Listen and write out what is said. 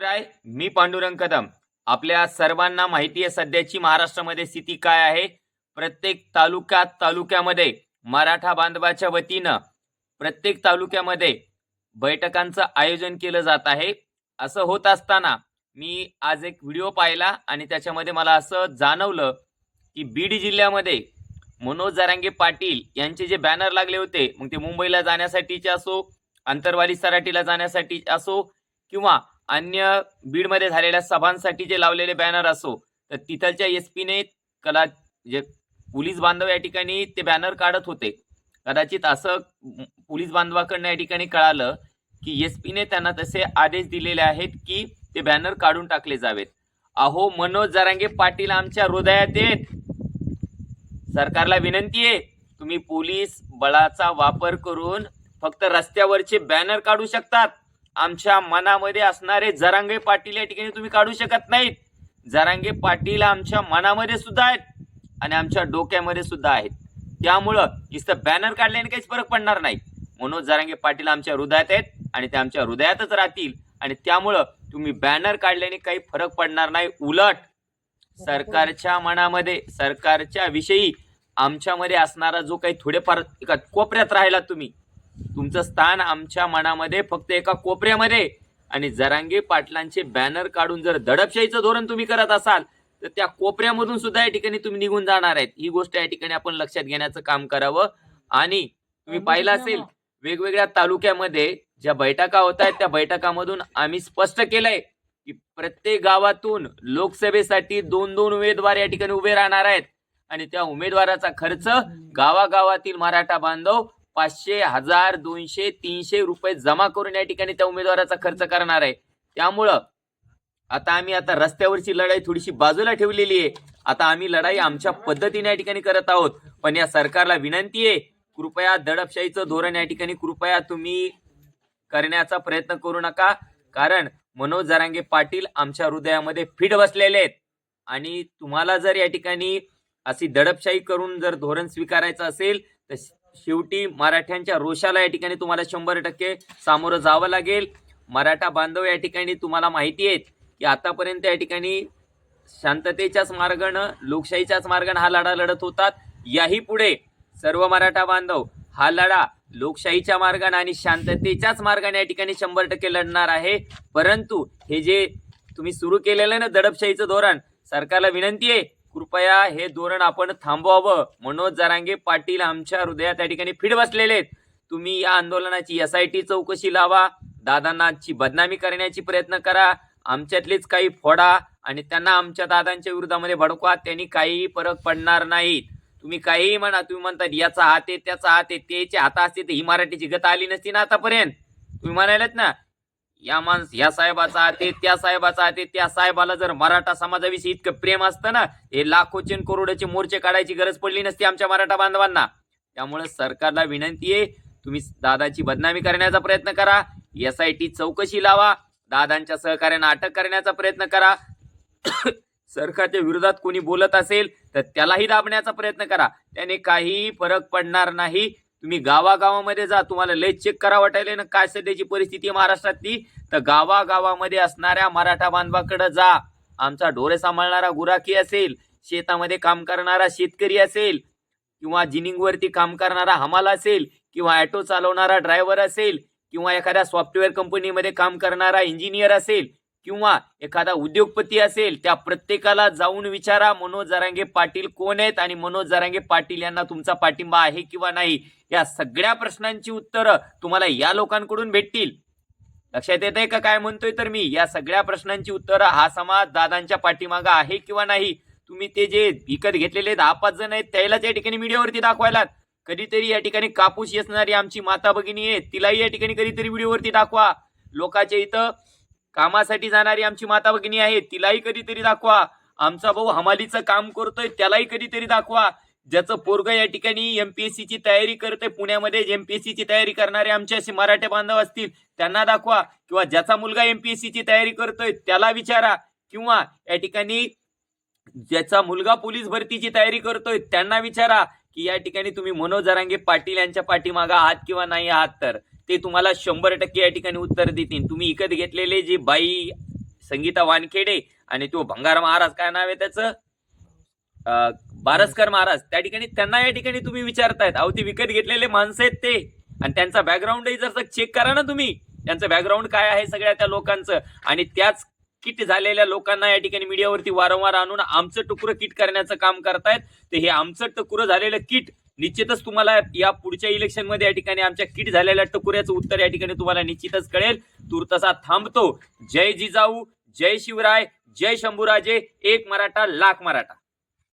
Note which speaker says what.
Speaker 1: राय मी पांडुरंग कदम आपल्या सर्वांना माहिती आहे सध्याची महाराष्ट्रामध्ये स्थिती काय आहे. प्रत्येक तालुक्यात तालुक्यामध्ये मराठा बांधवाच्या वतीनं प्रत्येक तालुक्यामध्ये बैठकांचं आयोजन केलं जात आहे. असं होत असताना मी आज एक व्हिडिओ पाहिला आणि त्याच्यामध्ये मला असं जाणवलं की बीड जिल्ह्यामध्ये मनोज जरांगे पाटील यांचे जे बॅनर लागले होते मग ते मुंबईला जाण्यासाठीचे असो अंतरवाली सराटीला जाण्यासाठी असो किंवा अन्य बीडमध्ये झालेल्या सभांसाठी जे लावलेले बॅनर असो तर तिथलच्या एस पीने कला जे पोलीस बांधव या ठिकाणी ते बॅनर काढत होते. कदाचित असं पोलीस बांधवाकडनं या ठिकाणी कळालं की एस पीने त्यांना तसे आदेश दिलेले आहेत की ते बॅनर काढून टाकले जावेत. अहो मनोज जरांगे पाटील आमच्या हृदयात येत सरकारला विनंती आहे तुम्ही पोलीस बळाचा वापर करून फक्त रस्त्यावरचे बॅनर काढू शकतात. आमच्या मनामध्ये असणारे जरांगे पाटील या ठिकाणी तुम्ही काढू शकत नाहीत. जरांगे पाटील आमच्या मनामध्ये सुद्धा आहेत आणि आमच्या डोक्यामध्ये सुद्धा आहेत. त्यामुळं इथं बॅनर काढल्याने काहीच फरक पडणार नाही. मनोज जरांगे पाटील आमच्या हृदयात आहेत आणि ते आमच्या हृदयातच राहतील आणि त्यामुळं तुम्ही बॅनर काढल्याने काही फरक पडणार नाही. उलट सरकारच्या मनामध्ये सरकारच्या विषयी आमच्यामध्ये असणारा जो काही थोडेफार एका कोपऱ्यात राहिला तुम्ही तुमचं स्थान आमच्या मनामध्ये फक्त एका कोपऱ्यामध्ये. आणि जरांगे पाटलांचे बॅनर काढून जर दडपशाहीचं धोरण तुम्ही करत असाल तर त्या कोपऱ्यामधून सुद्धा या ठिकाणी तुम्ही निघून जाणार आहेत. ही गोष्ट या ठिकाणी आपण लक्षात घेण्याचं काम करावं. आणि तुम्ही पाहिलं असेल वेगवेगळ्या तालुक्यामध्ये ज्या बैठका होत आहेत त्या बैठकामधून आम्ही स्पष्ट केलंय की प्रत्येक गावातून लोकसभेसाठी दोन दोन उमेदवार या ठिकाणी उभे राहणार आहेत. आणि त्या उमेदवाराचा खर्च गावागावातील मराठा बांधव पाचशे हजार दोनशे तीनशे रुपये जमा करून या ठिकाणी त्या उमेदवाराचा खर्च करणार आहे. त्यामुळं आता आम्ही आता रस्त्यावरची लढाई थोडीशी बाजूला ठेवलेली आहे. आता आम्ही लढाई आमच्या पद्धतीने या ठिकाणी करत आहोत. पण या सरकारला विनंती आहे कृपया दडपशाहीचं धोरण या ठिकाणी कृपया तुम्ही करण्याचा प्रयत्न करू नका. कारण मनोज जरांगे पाटील आमच्या हृदयामध्ये फिट बसलेले आहेत. आणि तुम्हाला जर या ठिकाणी अशी दडपशाही करून जर धोरण स्वीकारायचं असेल तर शेवटी मराठ्यांच्या रोषाला या ठिकाणी तुम्हाला शंभर टक्के सामोरं जावं लागेल. मराठा बांधव या ठिकाणी तुम्हाला माहिती आहेत की आतापर्यंत या ठिकाणी शांततेच्याच मार्गानं लोकशाहीच्याच मार्गानं हा लढा लढत होतात. याही पुढे सर्व मराठा बांधव हा लढा लोकशाहीच्या मार्गाने आणि शांततेच्याच मार्गाने या ठिकाणी शंभर टक्के लढणार आहे. परंतु हे जे तुम्ही सुरू केलेलं आहे ना दडपशाहीचं धोरण सरकारला विनंती आहे कृपया हे धोरण आपण थांबवावं. मनोज जरांगे पाटील आमच्या हृदयात त्या ठिकाणी फिट बसलेले आहेत. तुम्ही या आंदोलनाची एस आय टी चौकशी लावा. दादांनाची बदनामी करण्याची प्रयत्न करा. आमच्यातलेच काही फोडा आणि त्यांना आमच्या दादांच्या विरोधामध्ये भडकवा. त्यांनी काहीही फरक पडणार नाही. तुम्ही काहीही म्हणा तुम्ही म्हणतात याचा हात आहे त्याचा हात आहे त्याचे हात असते तर ही मराठीची गत आली नसती ना आतापर्यंत. तुम्ही म्हणालात ना या माणस या साहेबाचा आते त्या साहेबाचा आते त्या साहेबाला जर मराठा समाजाविषयी इतकं प्रेम असतं ना हे लाखोचे आणि करोडोचे मोर्चे काढायची गरज पडली नसती आमच्या मराठा बांधवांना. त्यामुळे सरकारला विनंती आहे तुम्ही दादाची बदनामी करण्याचा प्रयत्न करा एस आय टी चौकशी लावा दादांच्या सहकार्यानं अटक करण्याचा प्रयत्न करा. सरकारच्या विरोधात कोणी बोलत असेल तर त्यालाही दाबण्याचा प्रयत्न करा. त्याने काही फरक पडणार नाही. तुम्ही गावागावामध्ये जा तुम्हाला लय चेक करा वाटायला ना काय सध्याची परिस्थिती आहे महाराष्ट्रातली. तर गावागावामध्ये असणाऱ्या मराठा बांधवाकडे जा. आमचा ढोरे सांभाळणारा गुराखी असेल शेतामध्ये काम करणारा शेतकरी असेल किंवा जिनिंगवरती काम करणारा हमाल असेल किंवा ॲटो चालवणारा ड्रायव्हर असेल किंवा एखाद्या सॉफ्टवेअर कंपनीमध्ये काम करणारा इंजिनियर असेल किंवा एखादा उद्योगपती असेल त्या प्रत्येकाला जाऊन विचारा मनोज जरांगे पाटील कोण आहेत आणि मनोज जरांगे पाटील यांना तुमचा पाठिंबा आहे किंवा नाही? या सगळ्या प्रश्नांची उत्तरं तुम्हाला या लोकांकडून भेटतील. लक्षात येत आहे का काय म्हणतोय तर मी? या सगळ्या प्रश्नांची उत्तरं हा समाज दादांच्या पाठीमागा आहे किंवा नाही? तुम्ही ते जे विकत घेतलेले दहा पाच जण आहेत त्यालाच या ठिकाणी मीडियावरती दाखवायला कधीतरी या ठिकाणी कापूस येसणारी आमची माता भगिनी आहे तिलाही या ठिकाणी कधीतरी व्हिडिओवरती दाखवा. लोकांच्या इथं कामासाठी जाणारी आमची माता भगिनी आहे तिलाही कधीतरी दाखवा. आमचा भाऊ हमालीचं काम करतोय त्यालाही कधीतरी दाखवा. ज्याचं पोरग या ठिकाणी एमपीएससी ची तयारी करतोय पुण्यामध्ये एमपीएससी ची तयारी करणारे आमचे असे मराठे बांधव असतील त्यांना दाखवा. किंवा ज्याचा मुलगा एमपीएससी ची तयारी करतोय त्याला विचारा. किंवा या ठिकाणी ज्याचा मुलगा पोलीस भरतीची तयारी करतोय त्यांना विचारा. की या ठिकाणी तुम्ही मनोज जरांगे पाटील यांच्या पाठीमागा आहात किंवा नाही आहात तर. ते तुम्हाला शंभर टक्के या ठिकाणी उत्तर देतील. तुम्ही विकत घेतलेले जे बाई संगीता वानखेडे आणि तो भंगार महाराज काय नाव आहे त्याचं? बारसकर महाराज. त्या ठिकाणी त्यांना या ठिकाणी तुम्ही विचारतायत. अहो ते विकत घेतलेले माणसं आहेत ते. आणि त्यांचा बॅकग्राऊंडही जर चेक करा ना तुम्ही त्यांचं बॅकग्राऊंड काय आहे सगळ्या त्या लोकांचं? आणि त्याच किट झालेल्या लोकांना या ठिकाणी मीडियावरती वारंवार आणून आमचं टुकरं किट करण्याचं काम करतायत. तर हे आमचं टुकरं झालेलं किट निश्चितच तुम्हाला या पुढच्या इलेक्शनमध्ये या ठिकाणी आमच्या किट झालेल्या टकुऱ्याचं उत्तर या ठिकाणी तुम्हाला निश्चितच कळेल. तूर्तसा थांबतो. जय जिजाऊ जय शिवराय जय शंभूराजे एक मराठा लाख मराठा.